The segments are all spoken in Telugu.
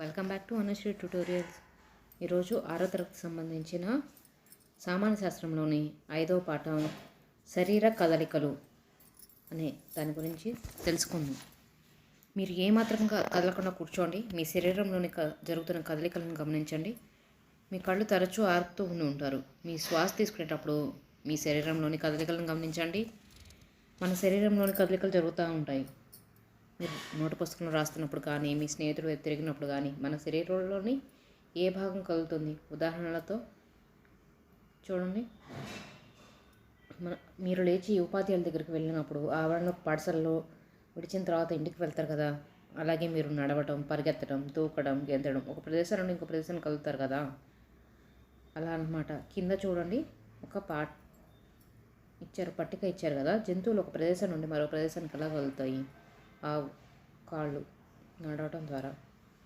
Welcome back to Anasri tutorials. ఈరోజు ఆరో తరగతి సంబంధించిన సామాన్య శాస్త్రంలోని ఐదవ పాఠం శరీర కదలికలు అనే దాని గురించి తెలుసుకుందాం. మీరు ఏమాత్రం కదలకుండా కూర్చోండి. మీ శరీరంలోని క జరుగుతున్న కదలికలను గమనించండి. మీ కళ్ళు తరచూ ఆరుతూ ఉండి ఉంటారు. మీ శ్వాస తీసుకునేటప్పుడు మీ శరీరంలోని కదలికలను గమనించండి. మన శరీరంలోని కదలికలు జరుగుతూ ఉంటాయి. మీరు నోటు పుస్తకం రాస్తున్నప్పుడు కానీ మీ స్నేహితుడు తిరిగినప్పుడు కానీ మన శరీరంలోని ఏ భాగం కదులుతుంది? ఉదాహరణలతో చూడండి. మన మీరు లేచి ఉపాధ్యాయుల దగ్గరికి వెళ్ళినప్పుడు ఆవరణలో పాఠశాలలో విడిచిన తర్వాత ఇంటికి వెళ్తారు కదా. అలాగే మీరు నడవటం పరిగెత్తడం దూకడం గెంతడం ఒక ప్రదేశం నుండి ఇంకో ప్రదేశానికి కలుగుతారు కదా. అలా అన్నమాట. కింద చూడండి. ఒక పా ఇచ్చారు పట్టిక ఇచ్చారు కదా. జంతువులు ఒక ప్రదేశం నుండి మరో ప్రదేశానికి అలా కలుగుతాయి ఆవు కాళ్ళు నడవటం ద్వారా.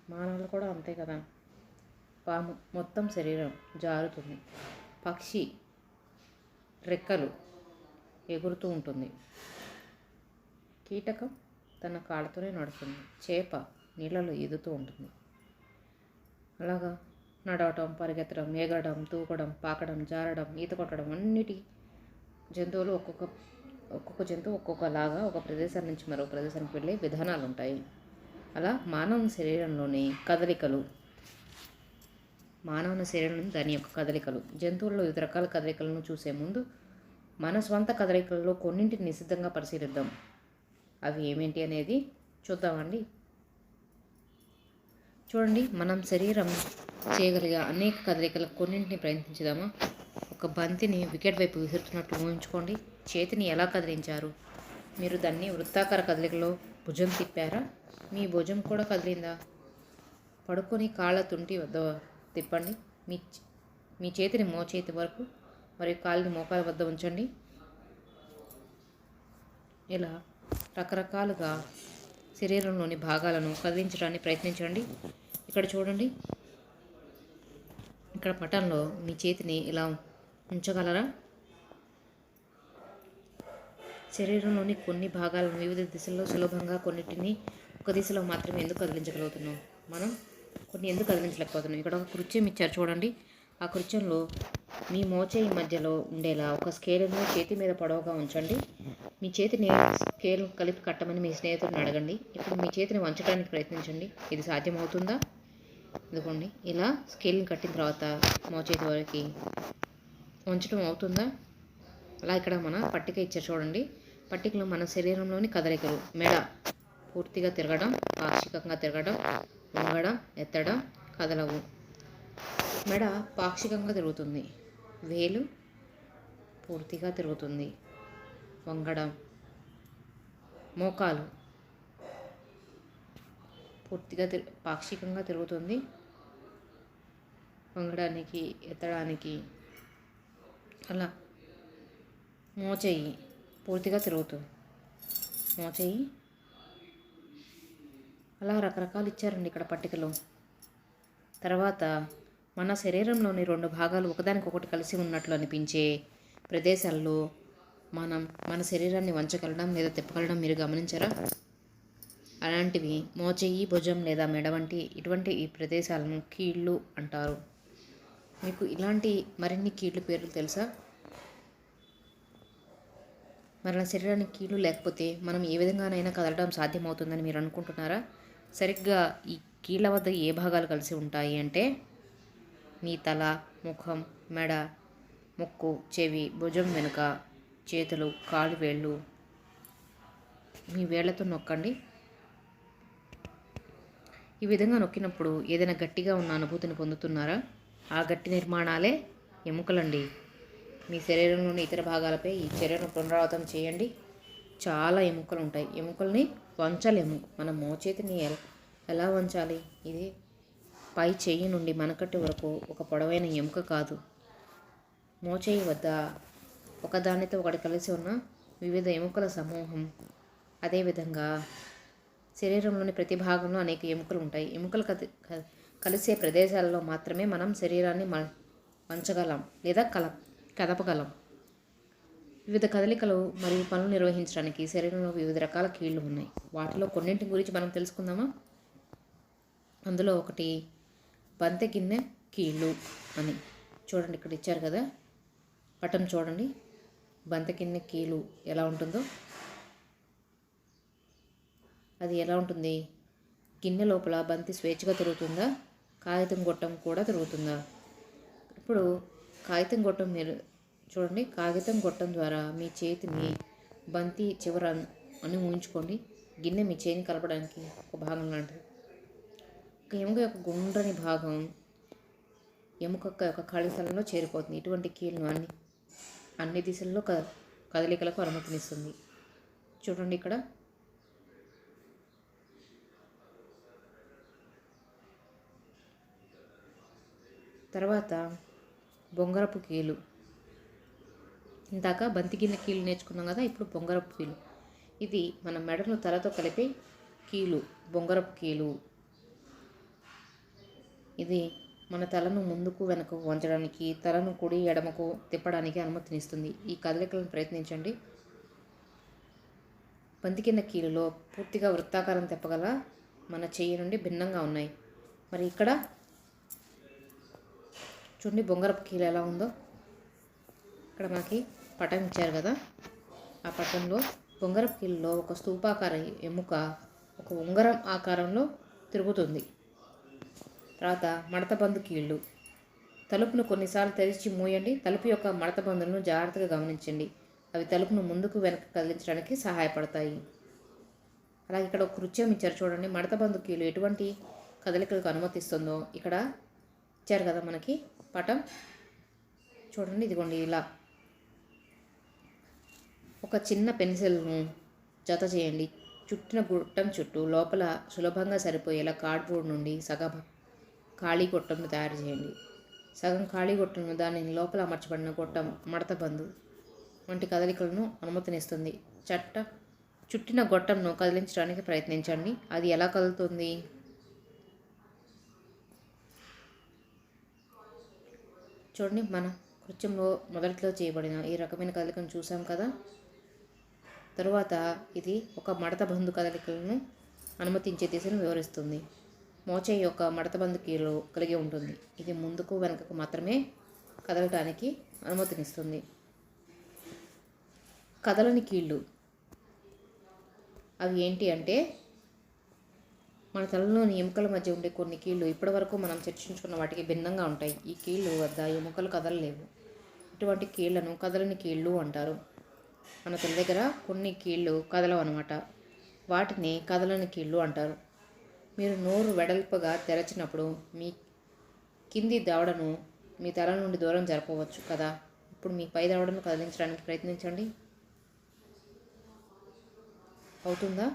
మానవులు కూడా అంతే కదా? పాము మొత్తం శరీరం జారుతుంది. పక్షి రెక్కలు ఎగురుతూ ఉంటుంది. కీటకం తన కాళ్ళతోనే నడుస్తుంది. చేప నీళ్ళలో ఈదుతూ ఉంటుంది. అలాగా నడవటం పరిగెత్తడం ఎగరడం తూకడం పాకడం జారడం ఈత కొట్టడం అన్నిటి జంతువులు ఒక్కొక్క ఒక్కొక్క జంతువు ఒక్కొక్కలాగా ఒక ప్రదేశం నుంచి మరో ప్రదేశానికి వెళ్ళే విధానాలు ఉంటాయి అలా మానవ శరీరంలోని కదలికలు మానవుని శరీరం దాని యొక్క కదలికలు జంతువుల్లో వివిధ రకాల కదలికలను చూసే ముందు మన స్వంత కదలికలలో కొన్నింటిని నిశ్చితంగా పరిశీలిద్దాం. అవి ఏమేంటి అనేది చూద్దామండి. చూడండి మనం శరీరం చేయగలిగే అనేక కదలికలకు కొన్నింటిని ప్రయత్నించుదామా? ఒక బంతిని వికెట్ వైపు విసురుతున్నట్లు ఊహించుకోండి. చేతిని ఎలా కదిలించారు? మీరు దాన్ని వృత్తాకార కదలికలో భుజం తిప్పారా? మీ భుజం కూడా కదిలిందా? పడుకొని కాళ్ళ తుంటి వద్ద తిప్పండి. మీ మీ చేతిని మోచేతి వరకు మరియు కాళ్ళని మోకాల వద్ద ఉంచండి. ఇలా రకరకాలుగా శరీరంలోని భాగాలను కదిలించడానికి ప్రయత్నించండి. ఇక్కడ చూడండి. ఇక్కడ పటంలో మీ చేతిని ఇలా ఉంచగలరా? శరీరంలోని కొన్ని భాగాలను వివిధ దిశల్లో సులభంగా కొన్నిటిని ఒక దిశలో మాత్రమే ఎందుకు కదిలించగలుగుతున్నాం? మనం కొన్ని ఎందుకు కదిలించలేకపోతున్నాం? ఇక్కడ ఒక కృత్యం ఇచ్చారు చూడండి. ఆ కృత్యంలో మీ మోచేయి మధ్యలో ఉండేలా ఒక స్కేలును చేతి మీద పొడవుగా ఉంచండి. మీ చేతిని స్కేల్ కలిపి కట్టమని మీ స్నేహితుడిని అడగండి. ఇప్పుడు మీ చేతిని వంచడానికి ప్రయత్నించండి. ఇది సాధ్యమవుతుందా? ఇదిగోండి. ఇలా స్కేల్ని కట్టిన తర్వాత మోచేతి వరకు వంచడం అవుతుందా? అలా ఇక్కడ మన పట్టిక ఇచ్చారు చూడండి. పట్టికలో మన శరీరంలోని కదలికలు మెడ పూర్తిగా తిరగడం పాక్షికంగా తిరగడం వంగడం ఎత్తడం కదలవు. మెడ పాక్షికంగా తిరుగుతుంది. వేలు పూర్తిగా తిరుగుతుంది. వంగడం మోకాలు పూర్తిగా తిరు పాక్షికంగా తిరుగుతుంది. వంగడానికి ఎత్తడానికి అలా. మోచేయి పూర్తిగా తిరుగుతూ. మోచేయి అలా రకరకాలు ఇచ్చారండి ఇక్కడ పట్టికలో. తర్వాత మన శరీరంలోని రెండు భాగాలు ఒకదానికొకటి కలిసి ఉన్నట్లు అనిపించే ప్రదేశాల్లో మనం మన శరీరాన్ని వంచగలడం లేదా తిప్పగలడం మీరు గమనించారా? అలాంటివి మోచేయి భుజం లేదా మెడ వంటి ఇటువంటి ఈ ప్రదేశాలను కీళ్ళు అంటారు. మీకు ఇలాంటి మరిన్ని కీళ్ళు పేర్లు తెలుసా? మన శరీరానికి కీళ్ళు లేకపోతే మనం ఏ విధంగానైనా కదలడం సాధ్యమవుతుందని మీరు అనుకుంటున్నారా? సరిగ్గా ఈ కీళ్ళ వద్ద ఏ భాగాలు కలిసి ఉంటాయి అంటే మీ తల ముఖం మెడ ముక్కు చెవి భుజం వెనుక చేతులు కాలు వేళ్ళు. మీ వేళ్ళతో నొక్కండి. ఈ విధంగా నొక్కినప్పుడు ఏదైనా గట్టిగా ఉన్న అనుభూతిని పొందుతున్నారా? ఆ గట్టి నిర్మాణాలే ఎముకలండి. మీ శరీరంలోని ఇతర భాగాలపై ఈ చర్యను పునరావృతం చేయండి. చాలా ఎముకలు ఉంటాయి ఎముకల్ని వంచలేము మన మోచేతిని ఎలా ఎలా వంచాలి? ఇది పై చెయ్యి నుండి మనకట్టు వరకు ఒక పొడవైన ఎముక కాదు. మోచేయి వద్ద ఒకదానితో ఒకటి కలిసి ఉన్న వివిధ ఎముకల సమూహం. అదేవిధంగా శరీరంలోని ప్రతి భాగంలో అనేక ఎముకలు ఉంటాయి ఎముకలు కది కలిసే ప్రదేశాలలో మాత్రమే మనం శరీరాన్ని మంచగలం వంచగలం లేదా కల కదపగలం. వివిధ కదలికలు మరియు పనులు నిర్వహించడానికి శరీరంలో వివిధ రకాల కీళ్ళు ఉన్నాయి. వాటిలో కొన్నింటి గురించి మనం తెలుసుకుందామా? అందులో ఒకటి బంతి గిన్నె కీళ్ళు అని. చూడండి ఇక్కడ ఇచ్చారు కదా. పటం చూడండి. బంతి గిన్నె కీలు ఎలా ఉంటుందో. అది ఎలా ఉంటుంది? గిన్నె లోపల బంతి స్వేచ్ఛగా తిరుగుతుందా? కాగితం గొట్టం కూడా తిరుగుతుందా? ఇప్పుడు కాగితం గొట్టం మీరు చూడండి కాగితం గొట్టం ద్వారా మీ చేతిని బంతి చివర అని ఊహించుకోండి. గిన్నె మీ చేయిని కలపడానికి ఒక భాగం లాంటిది. ఒక ఎముక యొక్క గుండ్రని భాగం ఎముక యొక్క ఖాళీ స్థలంలో చేరిపోతుంది. ఇటువంటి కీళ్ళను అన్ని అన్ని దిశల్లో క కదలికలకు అనుమతినిస్తుంది. చూడండి ఇక్కడ. తర్వాత బొంగరపు కీలు. ఇందాక బంతి గిన్నె కీలు నేర్చుకున్నాం కదా ఇప్పుడు బొంగరపు కీలు. ఇది మన మెడను తలతో కలిపి కీలు బొంగరపు కీలు. ఇది మన తలను ముందుకు వెనకకు వంచడానికి తలను కుడి ఎడమకు తిప్పడానికి అనుమతినిస్తుంది. ఈ కదలికలను ప్రయత్నించండి. బంతి కింద కీలులో పూర్తిగా వృత్తాకారం తిప్పగల మన చెయ్యి నుండి భిన్నంగా ఉన్నాయి. మరి ఇక్కడ చూడండి బొంగరపు కీలు ఎలా ఉందో. ఇక్కడ మనకి పటం ఇచ్చారు కదా. ఆ పటంలో బొంగరపు కీలులో ఒక స్తూపాకార ఎముక ఒక ఉంగరం ఆకారంలో తిరుగుతుంది. తర్వాత మడతబందు కీళ్ళు. తలుపును కొన్నిసార్లు తెరిచి మూయండి. తలుపు యొక్క మడత బందులను జాగ్రత్తగా గమనించండి. అవి తలుపును ముందుకు వెనక్కి కదిలించడానికి సహాయపడతాయి. అలాగే ఇక్కడ ఒక కృత్యం ఇచ్చారు చూడండి. మడత బందు కీలు ఎటువంటి కదలికలకు అనుమతిస్తుందో ఇక్కడ ఇచ్చారు కదా మనకి. పటం చూడండి ఇదిగోండి ఇలా. ఒక చిన్న పెన్సిల్ను జత చేయండి. చుట్టిన గుట్టం చుట్టూ లోపల సులభంగా సరిపోయేలా కార్డ్బోర్డ్ నుండి సగం ఖాళీ గొట్టంను తయారు చేయండి. సగం ఖాళీ గొట్టంను దాని లోపల అమర్చబడిన గొట్టం మడత బంధు వంటి కదలికలను అనుమతినిస్తుంది. చట్ట చుట్టిన గొట్టంను కదిలించడానికి ప్రయత్నించండి. అది ఎలా కదులుతుంది? చూడండి మన కృత్యంలో మొదట్లో చేయబడిన ఈ రకమైన కదలికను చూసాం కదా. తరువాత ఇది ఒక మడత బంధు కదలికలను అనుమతించే దిశను వివరిస్తుంది. మోచే యొక్క మడత బంధు కీలు కలిగి ఉంటుంది. ఇది ముందుకు వెనుకకు మాత్రమే కదలటానికి అనుమతినిస్తుంది. కదలని కీళ్ళు. అవి ఏంటి అంటే మన తలలోని ఎముకల మధ్య ఉండే కొన్ని కీళ్ళు ఇప్పటివరకు మనం చర్చించుకున్న వాటికి భిన్నంగా ఉంటాయి. ఈ కీళ్ళు వద్ద ఎముకలు కదలలేవు. ఇటువంటి కీళ్ళను కదలని కీళ్ళు అంటారు. మన తల దగ్గర కొన్ని కీళ్ళు కదలవు అనమాట వాటిని కదలని కీళ్ళు అంటారు. మీరు నోరు వెడల్పుగా తెరచినప్పుడు మీ కింది దవడను మీ తల నుండి దూరం జరపవచ్చు కదా? ఇప్పుడు మీ పై దవడను కదిలించడానికి ప్రయత్నించండి. అవుతుందా?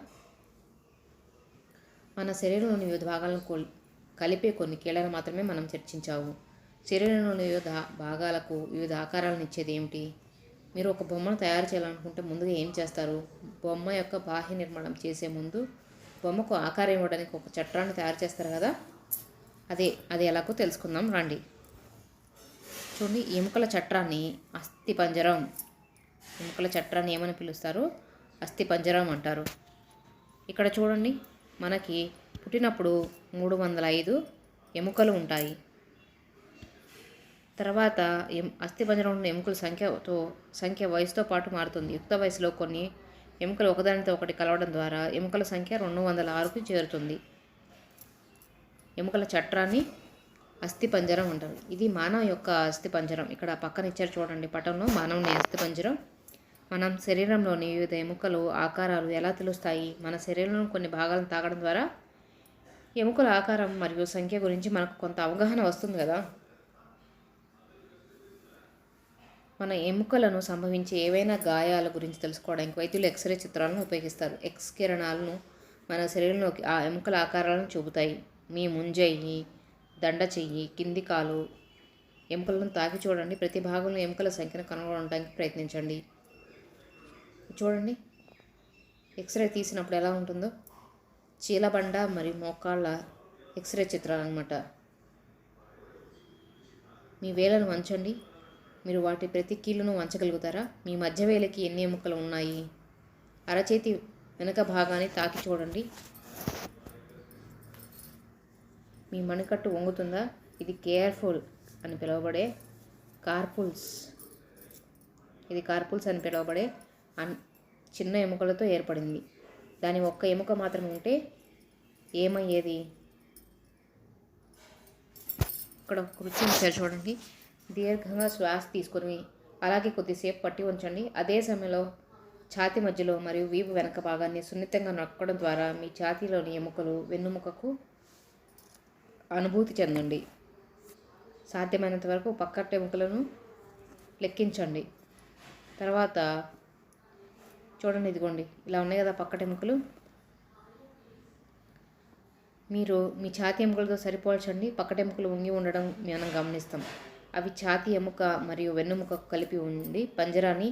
మన శరీరంలోని వివిధ భాగాలను కొల్ కలిపే కొన్ని కీళ్ళను మాత్రమే మనం చర్చించాము. శరీరంలోని వివిధ భాగాలకు వివిధ ఆకారాలను ఇచ్చేది ఏమిటి? మీరు ఒక బొమ్మను తయారు చేయాలనుకుంటే ముందుగా ఏం చేస్తారు? బొమ్మ యొక్క బాహ్య నిర్మాణం చేసే ముందు బొమ్మకు ఆకారం ఇవ్వడానికి ఒక చట్రాన్ని తయారు చేస్తారు కదా? అదే అది ఎలాగో తెలుసుకుందాం రండి. చూడండి ఎముకల చట్రాన్ని అస్థి పంజరం ఎముకల చట్రాన్ని ఏమని పిలుస్తారు? అస్థి పంజరం అంటారు. ఇక్కడ చూడండి మనకి పుట్టినప్పుడు మూడు వందల ఐదు ఎముకలు ఉంటాయి. తర్వాత ఎం అస్థిపంజరం ఉన్న ఎముకల సంఖ్యతో సంఖ్య వయసుతో పాటు మారుతుంది. యుక్త వయసులో కొన్ని ఎముకలు ఒకదానితో ఒకటి కలవడం ద్వారా ఎముకల సంఖ్య రెండు వందల ఆరుకు చేరుతుంది. ఎముకల చట్రాన్ని అస్థిపంజరం అంటారు. ఇది మానవ యొక్క అస్థిపంజరం ఇక్కడ పక్కన ఇచ్చారు చూడండి పటంలో మానవుని అస్థిపంజరం మనం శరీరంలోని వివిధ ఎముకలు ఆకారాలు ఎలా తెలుస్తాయి? మన శరీరంలో కొన్ని భాగాలను తాగడం ద్వారా ఎముకల ఆకారం మరియు సంఖ్య గురించి మనకు కొంత అవగాహన వస్తుంది కదా? మన ఎముకలను సంభవించే ఏవైనా గాయాల గురించి తెలుసుకోవడానికి వైద్యులు ఎక్స్రే చిత్రాలను ఉపయోగిస్తారు. ఎక్స్ కిరణాలను మన శరీరంలోకి ఆ ఎముకల ఆకారాలను చూపుతాయి. మీ ముంజెయ్యి దండ చెయ్యి కింది కాలు ఎముకలను తాకి చూడండి. ప్రతి భాగంలో ఎముకల సంఖ్యను కనుగొనడానికి ప్రయత్నించండి. చూడండి. ఎక్స్రే తీసినప్పుడు ఎలా ఉంటుందో. చీలబండ మరియు మోకాళ్ళ ఎక్స్రే చిత్రాలు అనమాట మీ వేలను వంచండి. మీరు వాటి ప్రతి కీలును వంచగలుగుతారా? మీ మధ్య వేలకి ఎన్ని ఎముకలు ఉన్నాయి? అరచేతి వెనుక భాగాన్ని తాకి చూడండి. మీ మణికట్టు వంగుతుందా? ఇది కేర్ఫుల్ అని పిలువబడే కార్పుల్స్. ఇది కార్పుల్స్ అని పిలువబడే అన్ చిన్న ఎముకలతో ఏర్పడింది. దాని ఒక్క ఎముక మాత్రం ఉంటే ఏమయ్యేది? ఇక్కడ ఒక చూడండి. దీర్ఘంగా శ్వాస తీసుకొని అలాగే కొద్దిసేపు పట్టి ఉంచండి. అదే సమయంలో ఛాతి మధ్యలో మరియు వీపు వెనక భాగాన్ని సున్నితంగా నొక్కడం ద్వారా మీ ఛాతీలోని ఎముకలు వెన్నుముకకు అనుభూతి చెందండి. సాధ్యమైనంత వరకు పక్కటి ఎముకలను లెక్కించండి. తర్వాత చూడండి ఇదిగోండి. ఇలా ఉన్నాయి కదా పక్కటి ఎముకలు మీరు మీ ఛాతీ ఎముకలతో సరిపోల్చండి. పక్కటి ఎముకలు వంగి ఉండడం మనం గమనిస్తాం. అవి ఛాతీ ఎముక మరియు వెన్నుముక కలిపి ఉండి పంజరాన్ని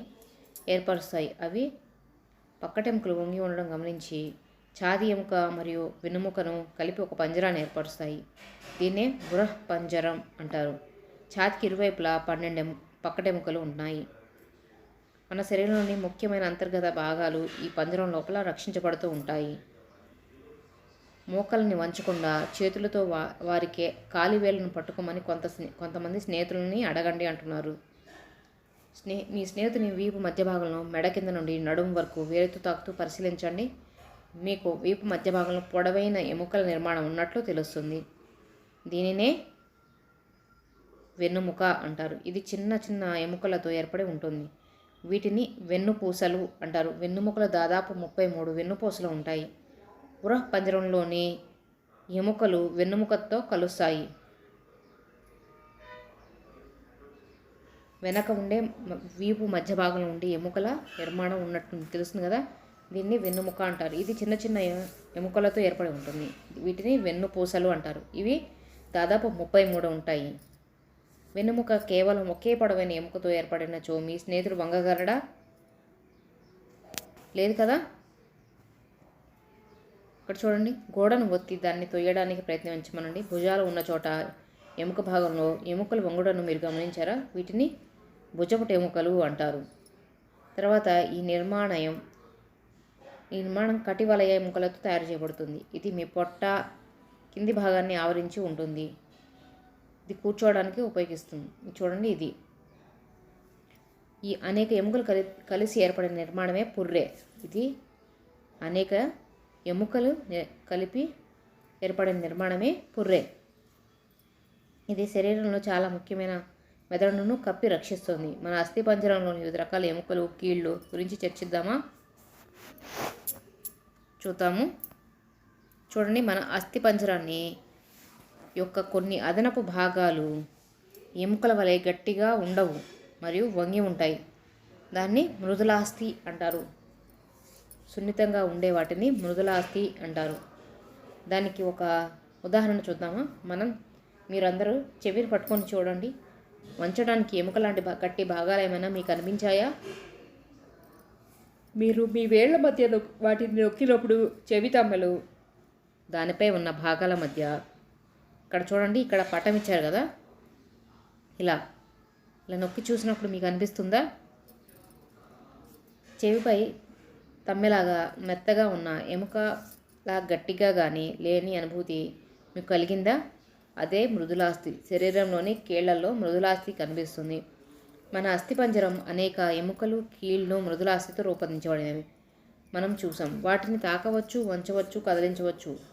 ఏర్పరుస్తాయి. అవి పక్కటెముకలు వంగి ఉండడం గమనించి ఛాతీ ఎముక మరియు వెన్నుముకను కలిపి ఒక పంజరాన్ని ఏర్పరుస్తాయి. దీన్నే బృహ పంజరం అంటారు. ఛాతీకి ఇరువైపులా పన్నెండు ఎము పక్కటెముకలు ఉన్నాయి. మన శరీరంలోని ముఖ్యమైన అంతర్గత భాగాలు ఈ పంజరం లోపల రక్షించబడుతూ ఉంటాయి. మోకల్ని వంచకుండా చేతులతో వా వారికి కాలివేళ్ళను పట్టుకోమని కొంత స్నే కొంతమంది స్నేహితులని అడగండి అంటున్నారు. స్నే మీ స్నేహితుని వీపు మధ్య భాగంలో మెడ కింద నుండి నడుము వరకు వేరుతో తాకుతూ పరిశీలించండి. మీకు వీపు మధ్య భాగంలో పొడవైన ఎముకల నిర్మాణం ఉన్నట్లు తెలుస్తుంది. దీనినే వెన్నుముక అంటారు. ఇది చిన్న చిన్న ఎముకలతో ఏర్పడి ఉంటుంది. వీటిని వెన్నుపూసలు అంటారు. వెన్నుముకలు దాదాపు ముప్పై మూడు వెన్నుపూసలు ఉంటాయి. పురః పంజరంలోని ఎముకలు వెన్నుముకతో కలుస్తాయి. వెనక ఉండే వీపు మధ్య భాగంలో ఉండే ఎముకల నిర్మాణం ఉన్నట్టు తెలుస్తుంది కదా? దీన్ని వెన్నుముక అంటారు. ఇది చిన్న చిన్న ఎముకలతో ఏర్పడి ఉంటుంది. వీటిని వెన్నుపూసలు అంటారు. ఇవి దాదాపు ముప్పై మూడు ఉంటాయి. వెన్నుముక కేవలం ఒకే పొడవైన ఎముకతో ఏర్పడిన చో మీ స్నేహితుడు వంగగలడా? లేదు కదా? ఇక్కడ చూడండి గోడను ఒత్తి దాన్ని తొయ్యడానికి ప్రయత్నించమనండి. భుజాలు ఉన్న చోట ఎముక భాగంలో ఎముకలు వంగుడను మీరు గమనించారా? వీటిని భుజపుట ఎముకలు అంటారు. తర్వాత ఈ నిర్మాణయం ఈ నిర్మాణం కటివలయ ఎముకలతో తయారు చేయబడుతుంది. ఇది మీ పొట్ట కింది భాగాన్ని ఆవరించి ఉంటుంది. ఇది కూర్చోవడానికి ఉపయోగిస్తుంది. చూడండి ఇది. ఈ అనేక ఎముకలు కలి కలిసి ఏర్పడిన నిర్మాణమే పుర్రె. ఇది అనేక ఎముకలు కలిపి ఏర్పడిన నిర్మాణమే పుర్రె. ఇది శరీరంలో చాలా ముఖ్యమైన మెదడును కప్పి రక్షిస్తుంది. మన అస్థిపంజరంలోని వివిధ రకాల ఎముకలు కీళ్ళు గురించి చర్చిద్దామా? చూద్దాము. చూడండి మన అస్థిపంజరాన్ని యొక్క కొన్ని అదనపు భాగాలు ఎముకల వలె గట్టిగా ఉండవు మరియు వంగి ఉంటాయి. దాన్ని మృదులాస్థి అంటారు. సున్నితంగా ఉండే వాటిని మృదులాస్థి అంటారు. దానికి ఒక ఉదాహరణ చూద్దామా? మనం మీరందరూ చెవిని పట్టుకొని చూడండి. వంచడానికి ఎముక లాంటి గట్టి భాగాలు ఏమైనా మీకు అనిపించాయా? మీరు మీ వేళ్ళ మధ్య వాటిని నొక్కినప్పుడు చెవి తమ్మలు. దానిపై ఉన్న భాగాల మధ్య ఇక్కడ చూడండి ఇక్కడ పటం ఇచ్చారు కదా? ఇలా. ఇలా నొక్కి చూసినప్పుడు మీకు అనిపిస్తుందా? చెవిపై తమ్మెలాగా మెత్తగా ఉన్న ఎముకలా గట్టిగా కానీ లేని అనుభూతి మీకు కలిగిందా? అదే మృదులాస్థి శరీరంలోని కీళ్ళలో మృదులాస్థి కనిపిస్తుంది. మన అస్థిపంజరం అనేక ఎముకలు కీళ్ళు మృదులాస్థితో రూపొందించబడినవి. మనం చూసాం వాటిని తాకవచ్చు వంచవచ్చు కదిలించవచ్చు.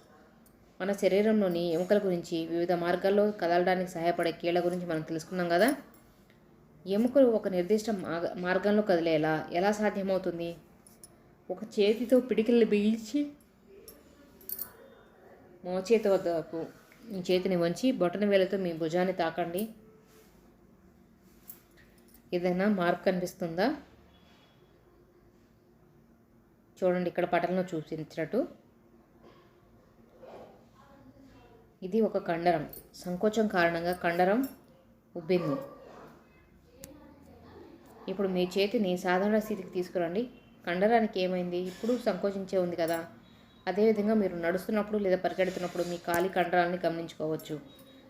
మన శరీరంలోని ఎముకల గురించి వివిధ మార్గాల్లో కదలడానికి సహాయపడే కీళ్ళ గురించి మనం తెలుసుకున్నాం కదా? ఎముకలు ఒక నిర్దిష్ట మార్గ- మార్గంలో కదిలేలా? ఎలా సాధ్యమవుతుంది? ఒక చేతితో పిడికిళ్ళు బిగించి మోచేతి వద్దకు మీ చేతిని వంచి బొటన వేలతో మీ భుజాన్ని తాకండి. ఏదైనా మార్పు కనిపిస్తుందా? చూడండి ఇక్కడ పటంలో చూపించినట్టు. ఇది ఒక కండరం. సంకోచం కారణంగా కండరం ఉబ్బింది. ఇప్పుడు మీ చేతిని సాధారణ స్థితికి తీసుకురండి. కండరానికి ఏమైంది? ఇప్పుడు సంకోచించే ఉంది కదా. అదేవిధంగా మీరు నడుస్తున్నప్పుడు లేదా పరిగెడుతున్నప్పుడు మీ కాలి కండరాలని గమనించుకోవచ్చు.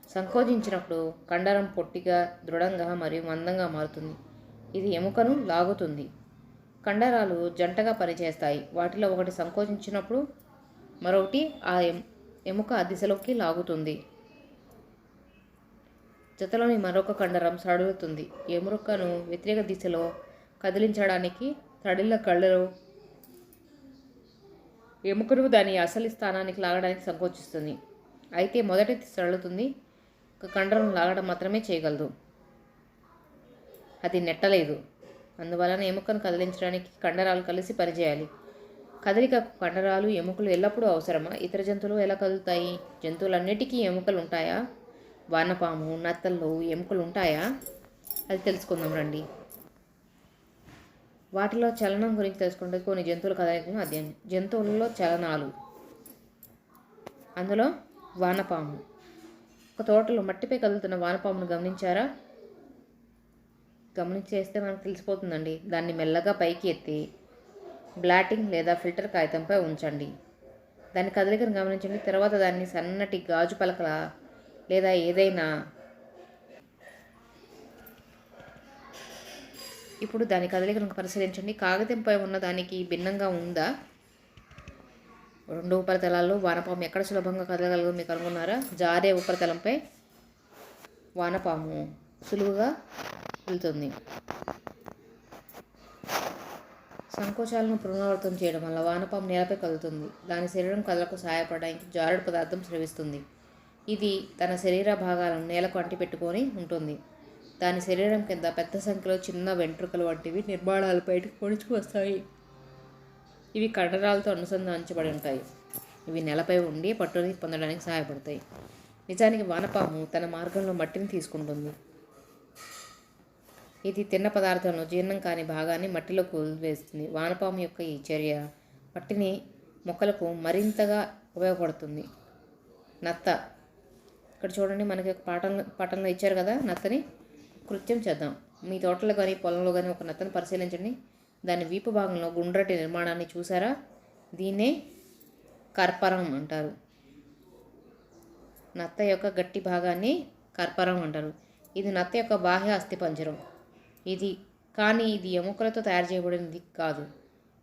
సంకోచించినప్పుడు కండరం పొట్టిగా దృఢంగా మరియు మందంగా మారుతుంది. ఇది ఎముకను లాగుతుంది. కండరాలు జంటగా పనిచేస్తాయి. వాటిలో ఒకటి సంకోచించినప్పుడు మరొకటి ఆ ఎముక ఆ దిశలోకి లాగుతుంది. జతలోని మరొక కండరం సడులుతుంది. ఎముకను వ్యతిరేక దిశలో కదిలించడానికి తడిల కళ్ళలో ఎముకను దాని అసలు స్థానానికి లాగడానికి సంకోచిస్తుంది. అయితే మొదటి సరళుతుంది ఒక కండరం లాగడం మాత్రమే చేయగలదు. అది నెట్టలేదు. అందువలన ఎముకను కదిలించడానికి కండరాలు కలిసి పనిచేయాలి. కదలికకు కండరాలు ఎముకలు ఎల్లప్పుడూ అవసరమా? ఇతర జంతువులు ఎలా కదులుతాయి? జంతువులన్నిటికీ ఎముకలు ఉంటాయా? వానపాము నత్తల్లో ఎముకలు ఉంటాయా? అది తెలుసుకుందాం రండి. వాటిలో చలనం గురించి తెలుసుకుంటే కొన్ని జంతువుల కదలికలను అధ్యయనం జంతువులలో చలనాలు. అందులో వానపాము. ఒక తోటలో మట్టిపై కదులుతున్న వానపామును గమనించారా? గమనించేస్తే మనకు తెలిసిపోతుందండి. దాన్ని మెల్లగా పైకి ఎత్తి బ్లాటింగ్ లేదా ఫిల్టర్ కాగితంపై ఉంచండి. దాని కదలికను గమనించండి. తర్వాత దాన్ని సన్నటి గాజు పలకల లేదా ఏదైనా ఇప్పుడు దాని కదలికను పరిశీలించండి. కాగితంపై ఉన్న దానికి భిన్నంగా ఉందా? రెండు ఉపరితలాల్లో వానపాము ఎక్కడ సులభంగా కదలగలదు మీకు అనుకున్నారా జారే ఉపరితలంపై వానపాము సులువుగా వెళ్తుంది. సంకోచాలను పునరావృతం చేయడం వల్ల వానపాము నేలపై కదులుతుంది. దాని శరీరం కదలకు సహాయపడడానికి జారుడు పదార్థం స్రవిస్తుంది. ఇది తన శరీర భాగాలను నేలకు అంటిపెట్టుకొని ఉంటుంది. దాని శరీరం కింద పెద్ద సంఖ్యలో చిన్న వెంట్రుకలు వంటివి నిర్మాణాలు బయటకు పొడుచుకు వస్తాయి. ఇవి కండరాలతో అనుసంధానించబడి ఉంటాయి. ఇవి నేలపై ఉండి పట్టుని పొందడానికి సహాయపడతాయి. నిజానికి వానపాము తన మార్గంలో మట్టిని తీసుకుంటుంది. ఇది తిన్న పదార్థంలో జీర్ణం కాని భాగాన్ని మట్టిలో వదిలివేస్తుంది వానపాము యొక్క ఈ చర్య మట్టిని మొక్కలకు మరింతగా ఉపయోగపడుతుంది. నత్త. ఇక్కడ చూడండి మనకి ఒక పాఠంలో పాఠంలో ఇచ్చారు కదా నత్తని. కృత్యం చేద్దాం. మీ తోటలో కానీ పొలంలో కానీ ఒక నత్తని పరిశీలించండి. దాని వీపు భాగంలో గుండ్రటి నిర్మాణాన్ని చూసారా? దీన్నే కర్పరం అంటారు. నత్త యొక్క గట్టి భాగాన్ని కర్పరం అంటారు. ఇది నత్త యొక్క బాహ్య అస్థిపంజరం ఇది కానీ ఇది ఎముకలతో తయారు చేయబడినది కాదు.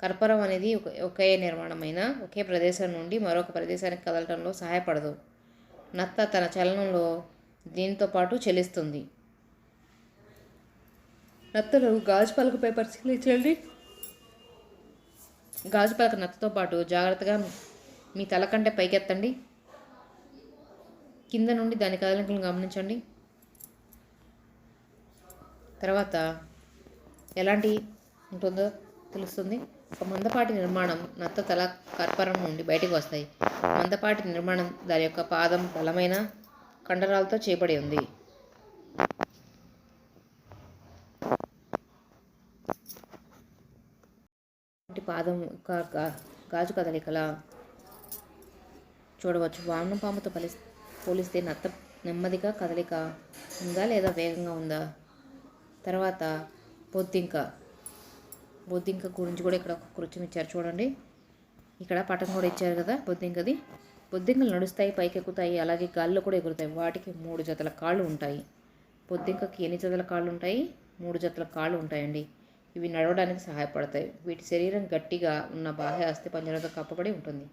కర్పరం అనేది ఒక ఒకే నిర్మాణమైన ఒకే ప్రదేశం నుండి మరొక ప్రదేశానికి కదలటంలో సహాయపడదు. నత్త తన చలనంలో దీనితో పాటు చెల్లిస్తుంది నత్తలు గాజు పలకపై పరిశీలించండి. గాజు పలక నత్తతో పాటు జాగ్రత్తగా మీ తల కంటే పైకెత్తండి. కింద నుండి దాని కదలికలను గమనించండి. తర్వాత ఎలాంటి ఉంటుందో తెలుస్తుంది. ఒక మందపాటి నిర్మాణం నత్త తల కర్పరం నుండి బయటకు వస్తాయి. మందపాటి నిర్మాణం దాని యొక్క పాదం బలమైన కండరాలతో చేయబడి ఉంది. పాదం యొక్క గాజు కదలికల చూడవచ్చు. వామనపాముతో పలి పోలిస్తే నత్త నెమ్మదిగా కదలిక ఉందా లేదా వేగంగా ఉందా? తర్వాత బొద్దింక. బొద్దింక గురించి కూడా ఇక్కడ ఒక కృత్యం ఇచ్చారు చూడండి. ఇక్కడ పటం కూడా ఇచ్చారు కదా బొద్దింకది. బొద్దింకలు నడుస్తాయి పైకి ఎక్కుతాయి అలాగే గాల్లో కూడా ఎగురుతాయి. వాటికి మూడు జతల కాళ్ళు ఉంటాయి. బొద్దింకకి ఎన్ని జతల కాళ్ళు ఉంటాయి? మూడు జతల కాళ్ళు ఉంటాయండి. ఇవి నడవడానికి సహాయపడతాయి. వీటి శరీరం గట్టిగా ఉన్న బాహ్య అస్థిపంజరంతో కప్పబడి ఉంటుంది.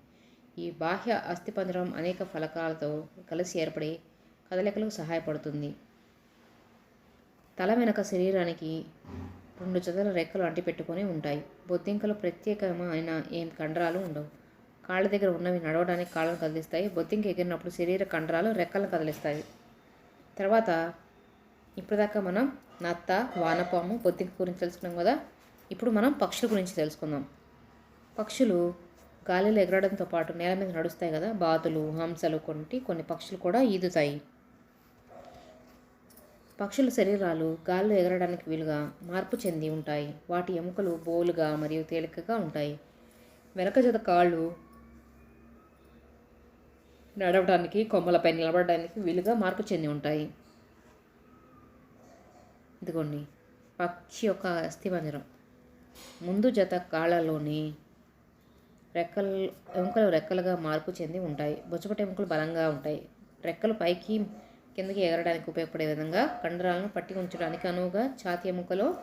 ఈ బాహ్య అస్థిపంజరం అనేక ఫలకాలతో కలిసి ఏర్పడి కదలికలకు సహాయపడుతుంది. తల వెనక శరీరానికి రెండు జతల రెక్కలు అంటిపెట్టుకొని ఉంటాయి. బొద్దింకలు ప్రత్యేకమైన ఏం కండరాలు ఉండవు. కాళ్ళ దగ్గర ఉన్నవి నడవడానికి కాళ్ళను కదిలిస్తాయి. బొద్దింక ఎగిరినప్పుడు శరీర కండరాలు రెక్కలను కదిలిస్తాయి. తర్వాత ఇప్పటిదాకా మనం నత్త వానపాము బొద్దింక గురించి తెలుసుకున్నాం కదా? ఇప్పుడు మనం పక్షుల గురించి తెలుసుకుందాం. పక్షులు గాలిలో ఎగరడంతో పాటు నేల మీద నడుస్తాయి కదా? బాతులు హంసలు కొన్ని కొన్ని పక్షులు కూడా ఈదుతాయి. పక్షుల శరీరాలు గాల్లో ఎగరడానికి వీలుగా మార్పు చెంది ఉంటాయి. వాటి ఎముకలు బోలుగా మరియు తేలికగా ఉంటాయి. వెనక జత కాళ్ళు నడవడానికి కొమ్మలపై నిలబడడానికి వీలుగా మార్పు చెంది ఉంటాయి. ఇదిగోండి. పక్షి యొక్క అస్థిపంజరం ముందు జత కాళ్ళలోని రెక్కలు ఎముకలు రెక్కలుగా మార్పు చెంది ఉంటాయి. బొచ్చపటి ఎముకలు బలంగా ఉంటాయి. రెక్కలు పైకి కిందకి ఎగరడానికి ఉపయోగపడే విధంగా కండరాలను పట్టి ఉంచడానికి అనువుగా ఛాతి ఎముకలో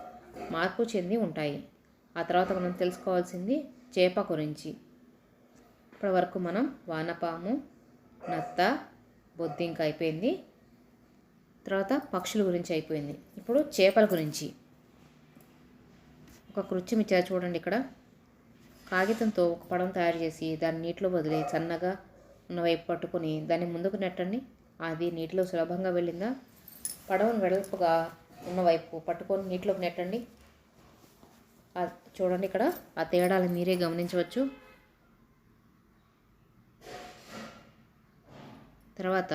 మార్పు చెంది ఉంటాయి. ఆ తర్వాత మనం తెలుసుకోవాల్సింది చేప గురించి. ఇప్పటి వరకు మనం వానపాము నత్త బొద్దింక అయిపోయింది. తర్వాత పక్షుల గురించి అయిపోయింది. ఇప్పుడు చేపల గురించి. ఒక కృత్యం ఇచ్చారు చూడండి ఇక్కడ. కాగితంతో ఒక పడవ తయారు చేసి దాన్ని నీటిలో వదిలి సన్నగా ఉన్న వైపు పట్టుకొని దాన్ని ముందుకు నెట్టండి. అది నీటిలో సులభంగా వెళ్ళిందా? పడవను వెడల్పుగా ఉన్నవైపు పట్టుకొని నీటిలోకి నెట్టండి. చూడండి ఇక్కడ ఆ తేడాలు మీరే గమనించవచ్చు. తర్వాత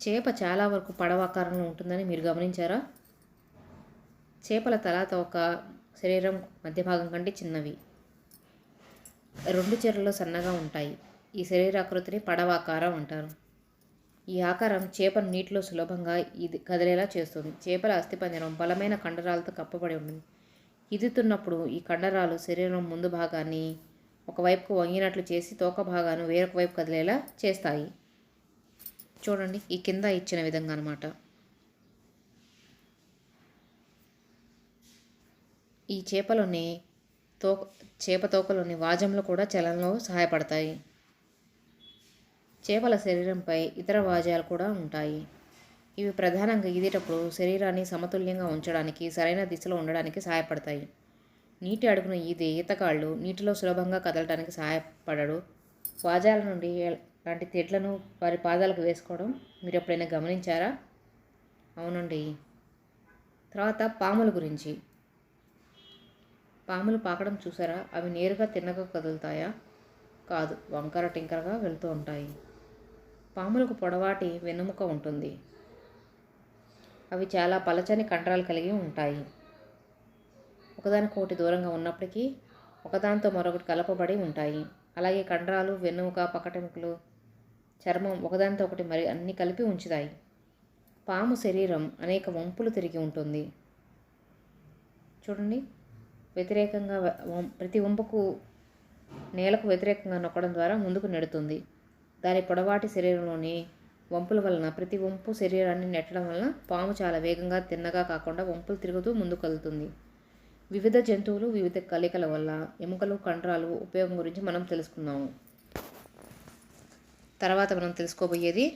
చేప చాలా వరకు పడవ ఆకారంలో ఉంటుందని మీరు గమనించారా? చేపల తల ఒక శరీరం మధ్య భాగం కంటే చిన్నవి. రెండు చెరలు సన్నగా ఉంటాయి. ఈ శరీరాకృతిని పడవాకారం అంటారు. ఈ ఆకారం చేపను నీటిలో సులభంగా ఇది కదిలేలా చేస్తుంది. చేపల అస్థిపంజరం బలమైన కండరాలతో కప్పబడి ఉంటుంది. ఈదుతున్నప్పుడు ఈ కండరాలు శరీరం ముందు భాగాన్ని ఒకవైపుకు వంగినట్లు చేసి తోక భాగాన్ని వేరొక వైపు కదిలేలా చేస్తాయి. చూడండి ఈ కింద ఇచ్చిన విధంగా అనమాట ఈ చేపలోని తోక చేప తోకలోని వాజంలో కూడా చలనంలో సహాయపడతాయి. చేపల శరీరంపై ఇతర వాజాలు కూడా ఉంటాయి. ఇవి ప్రధానంగా ఈదేటప్పుడు శరీరాన్ని సమతుల్యంగా ఉంచడానికి సరైన దిశలో ఉండడానికి సహాయపడతాయి. నీటి అడుగున ఈదే ఈతకాళ్ళు నీటిలో సులభంగా కదలడానికి సహాయపడడు. వాజాల నుండి లాంటి తెడ్లను వారి పాదాలకు వేసుకోవడం మీరు ఎప్పుడైనా గమనించారా? అవునండి. తర్వాత పాముల గురించి. పాములు పాకడం చూసారా? అవి నేరుగా తిన్నగా కదులుతాయా? కాదు వంకర టింకరగా వెళ్తూ ఉంటాయి. పాములకు పొడవాటి వెన్నుముక ఉంటుంది. అవి చాలా పలచని కండరాలు కలిగి ఉంటాయి. ఒకదానికొకటి దూరంగా ఉన్నప్పటికీ ఒకదానితో మరొకటి కలపబడి ఉంటాయి. అలాగే కండరాలు వెన్నుముక పక్కటెముకలు చర్మం ఒకదానితో ఒకటి మరి అన్ని కలిపి ఉంచుతాయి. పాము శరీరం అనేక వంపులు తిరిగి ఉంటుంది. చూడండి. వ్యతిరేకంగా ప్రతి వంపుకు నేలకు వ్యతిరేకంగా నొక్కడం ద్వారా ముందుకు నెడుతుంది. దాని పొడవాటి శరీరంలోని వంపుల వలన ప్రతి వంపు శరీరాన్ని నెట్టడం వలన పాము చాలా వేగంగా తిన్నగా కాకుండా వంపులు తిరుగుతూ ముందుకు కదులుతుంది వివిధ జంతువులు వివిధ కలికల వల్ల ఎముకలు కండరాలు ఉపయోగం గురించి మనం తెలుసుకుందాము తర్వాత మనం తెలుసుకోబోయేది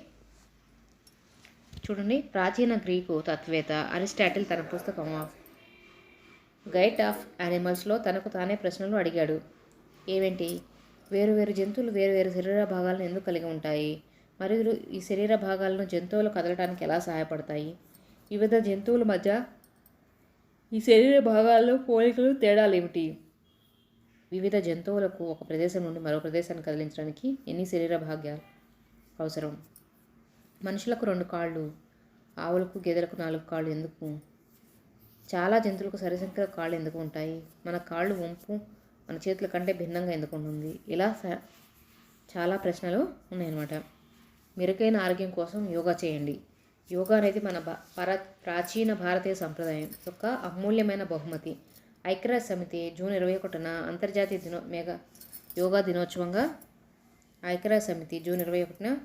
చూడండి ప్రాచీన గ్రీకు తత్వేత అరిస్టాటిల్ తన పుస్తకం ఆఫ్ గైడ్ ఆఫ్ యానిమల్స్లో తనకు తానే ప్రశ్నలు అడిగాడు. ఏవేంటి? వేరు వేరు జంతువులు వేరు వేరు శరీర భాగాలను ఎందుకు కలిగి ఉంటాయి? మరియు ఈ శరీర భాగాలను జంతువులు కదలడానికి ఎలా సహాయపడతాయి? వివిధ జంతువుల మధ్య ఈ శరీర భాగాల్లో పోలికలు తేడాలు ఏమిటి? వివిధ జంతువులకు ఒక ప్రదేశం నుండి మరో ప్రదేశాన్ని కదిలించడానికి ఎన్ని శరీర భాగ్యాలు అవసరం? మనుషులకు రెండు కాళ్ళు ఆవులకు గేదెలకు నాలుగు కాళ్ళు ఎందుకు? చాలా జంతువులకు సరిసంఖ్యలో కాళ్ళు ఎందుకు ఉంటాయి? మన కాళ్ళు వంపు మన చేతుల కంటే భిన్నంగా ఎందుకు ఉంటుంది? ఇలా స- చాలా ప్రశ్నలు ఉన్నాయన్నమాట. మెరుగైన ఆరోగ్యం కోసం యోగా చేయండి. యోగా అనేది మన భా- ప్రాచీన భారతీయ సంప్రదాయం యొక్క అమూల్యమైన బహుమతి. ఐక్యరాజ్య సమితి జూన్ ఇరవై ఒకటిన అంతర్జాతీయ దినో మేఘ యోగా దినోత్సవంగా ఐక్యరాజ్య సమితి జూన్ ఇరవై ఒకటిన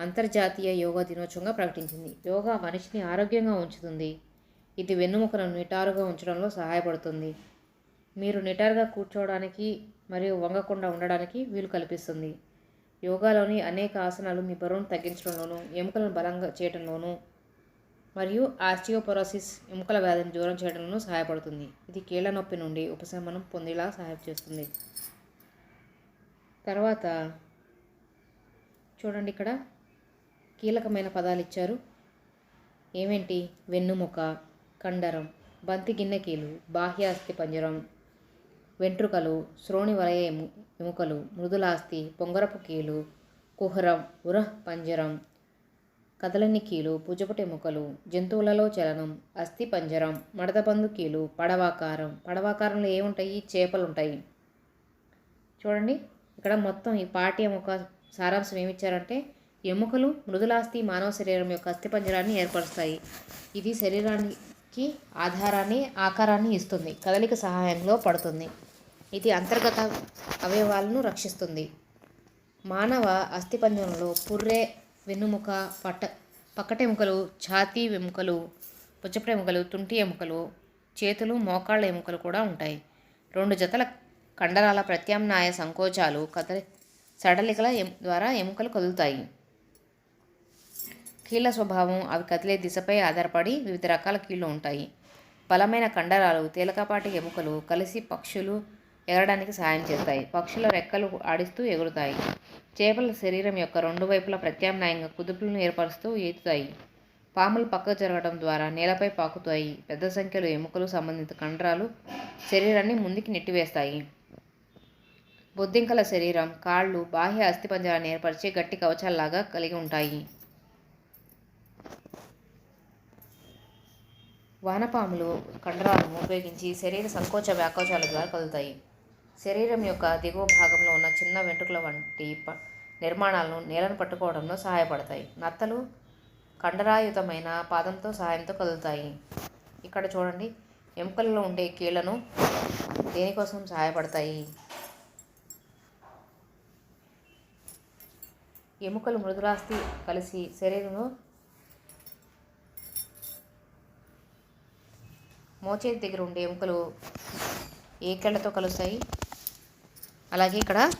అంతర్జాతీయ యోగా దినోత్సవంగా ప్రకటించింది. యోగా మనిషిని ఆరోగ్యంగా ఉంచుతుంది. ఇది వెన్నుముకలను నిటారుగా ఉంచడంలో సహాయపడుతుంది. మీరు నిటారుగా కూర్చోవడానికి మరియు వంగకుండా ఉండడానికి వీలు కల్పిస్తుంది. యోగాలోని అనేక ఆసనాలు మీ బరువును తగ్గించడంలోనూ ఎముకలను బలంగా చేయడంలోనూ మరియు ఆస్టియోపరోసిస్ ఎముకల వ్యాధిని దూరం చేయడంలోనూ సహాయపడుతుంది. ఇది కీళ్ళ నొప్పి నుండి ఉపశమనం పొందేలా సహాయం చేస్తుంది. తర్వాత చూడండి ఇక్కడ కీలకమైన పదాలు ఇచ్చారు. ఏమేంటి? వెన్నుముక కండరం బంతి గిన్నె కీలు బాహ్య అస్థి పంజరం వెంట్రుకలు శ్రోణి వలయ ఎము ఎముకలు మృదులాస్థి పొంగరపు కీలు కుహరం ఉరహ్ పంజరం కదలని కీలు పుజపుట ఎముకలు జంతువులలో చలనం అస్థి పంజరం మడతబందు కీలు పడవాకారం. పడవాకారంలో ఏముంటాయి? చేపలు ఉంటాయి చూడండి ఇక్కడ మొత్తం ఈ పాఠ్య ఎముక సారాంశం ఏమిచ్చారంటే ఎముకలు మృదులాస్థి మానవ శరీరం యొక్క అస్థిపంజరాన్ని ఏర్పరుస్తాయి. ఇది శరీరానికి ఆధారాన్ని ఆకారాన్ని ఇస్తుంది. కదలిక సహాయంలో పడుతుంది. ఇది అంతర్గత అవయవాలను రక్షిస్తుంది. మానవ అస్థిపంజరంలో పుర్రె వెన్నుముక పట్ట పక్కటెముకలు ఛాతీ ఎముకలు పుచ్చప్రెముకలు తుంటి ఎముకలు చేతులు మోకాళ్ళ ఎముకలు కూడా ఉంటాయి. రెండు జతల కండరాల ప్రత్యామ్నాయ సంకోచాలు కదలి సడలికల ఎం ద్వారా ఎముకలు కదులుతాయి. కీళ్ళ స్వభావం అవి కదిలే దిశపై ఆధారపడి వివిధ రకాల కీళ్ళు ఉంటాయి. బలమైన కండరాలు తేలికపాటి ఎముకలు కలిసి పక్షులు ఎగరడానికి సహాయం చేస్తాయి. పక్షుల రెక్కలు ఆడిస్తూ ఎగురుతాయి. చేపల శరీరం యొక్క రెండు వైపులా ప్రత్యామ్నాయంగా కుదుపులను ఏర్పరుస్తూ ఈతుతాయి పాములు పక్కకు జరగడం ద్వారా నేలపై పాకుతాయి. పెద్ద సంఖ్యలో ఎముకలు సంబంధిత కండరాలు శరీరాన్ని ముందుకి నెట్టివేస్తాయి. బొద్దింకల శరీరం కాళ్ళు బాహ్య అస్థిపంజరాన్ని ఏర్పరిచి గట్టి కవచాల్లాగా కలిగి ఉంటాయి. వానపాములు కండరాలను ఉపయోగించి శరీర సంకోచ వ్యాకోచాల ద్వారా కదులుతాయి. శరీరం యొక్క దిగువ భాగంలో ఉన్న చిన్న వెంట్రుకల వంటి ప నిర్మాణాలను నేలను పట్టుకోవడంలో సహాయపడతాయి. నత్తలు కండరాయుతమైన పాదంతో సహాయంతో కదులుతాయి. ఇక్కడ చూడండి. ఎముకలలో ఉండే కీళ్ళను దేనికోసం సహాయపడతాయి? ఎముకలు మృదులాస్తి కలిసి శరీరంలో మోచేతి దగ్గర ఉండే ఎముకలు ఏ కళ్ళతో కలుస్తాయి. అలాగే ఇక్కడ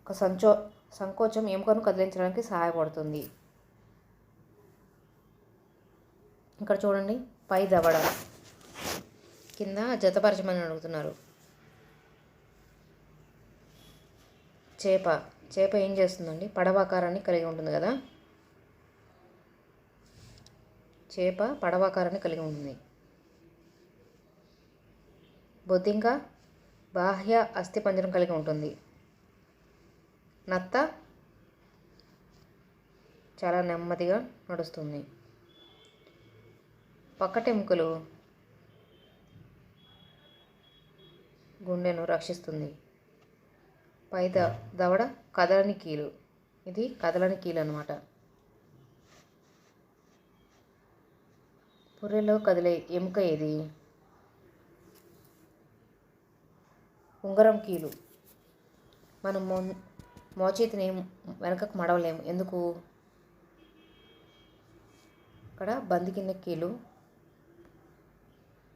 ఒక సంచో సంకోచం ఎముకను కదిలించడానికి సహాయపడుతుంది. ఇక్కడ చూడండి పై దవడ కింద జతపరచమని అడుగుతున్నారు. చేప చేప ఏం చేస్తుందండి? పడవాకారాన్ని కలిగి ఉంటుంది కదా? చేప పడవాకారాన్ని కలిగి ఉంటుంది. బొద్దింక బాహ్య అస్థిపంజరం కలిగి ఉంటుంది. నత్త చాలా నెమ్మదిగా నడుస్తుంది. పక్కటెముకలు గుండెను రక్షిస్తుంది. పై దవడ కదలని కీలు. ఇది కదలని కీలు అనమాట పుర్రెలో కదిలే ఎముక ఏది? ఉంగరం కీలు. మనం మో మోచేతిని వెనకకు మడవలేము. ఎందుకు? ఇక్కడ బంది కింద కీలు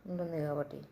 ఉంటుంది కాబట్టి.